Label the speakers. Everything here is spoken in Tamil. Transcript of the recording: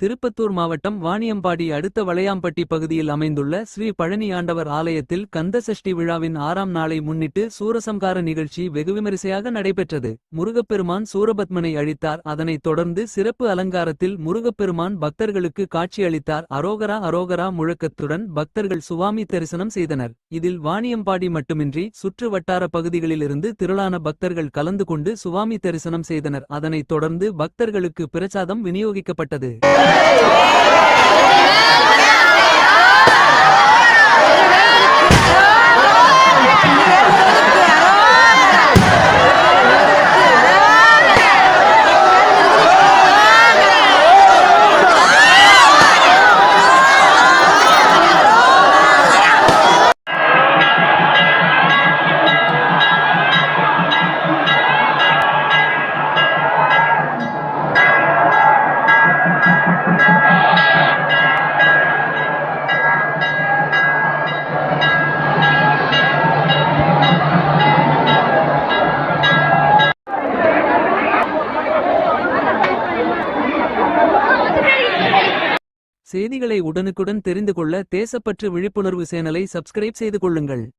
Speaker 1: திருப்பத்தூர் மாவட்டம் வாணியம்பாடி அடுத்த வளையாம்பட்டி பகுதியில் அமைந்துள்ள ஸ்ரீ பழனி ஆண்டவர் ஆலயத்தில் கந்த சஷ்டி விழாவின் ஆறாம் நாளை முன்னிட்டு சூரசம்கார நிகழ்ச்சி வெகுவிமரிசையாக நடைபெற்றது. முருகப்பெருமான் சூரபத்மனை அழித்தார். அதனைத் தொடர்ந்து சிறப்பு அலங்காரத்தில் முருகப்பெருமான் பக்தர்களுக்கு காட்சியளித்தார் அரோகரா அரோகரா முழக்கத்துடன் பக்தர்கள் சுவாமி தரிசனம் செய்தனர். இதில் வாணியம்பாடி மட்டுமின்றி சுற்று வட்டார பகுதிகளிலிருந்து திரளான பக்தர்கள் கலந்து கொண்டு சுவாமி தரிசனம் செய்தனர். அதனைத் தொடர்ந்து பக்தர்களுக்கு பிரசாதம் விநியோகிக்கப்பட்டது. Amém. செய்திகளை உடனுக்குடன் தெரிந்து கொள்ள தேசப்பற்று விழிப்புணர்வு சேனலை சப்ஸ்கிரைப் செய்து கொள்ளுங்கள்.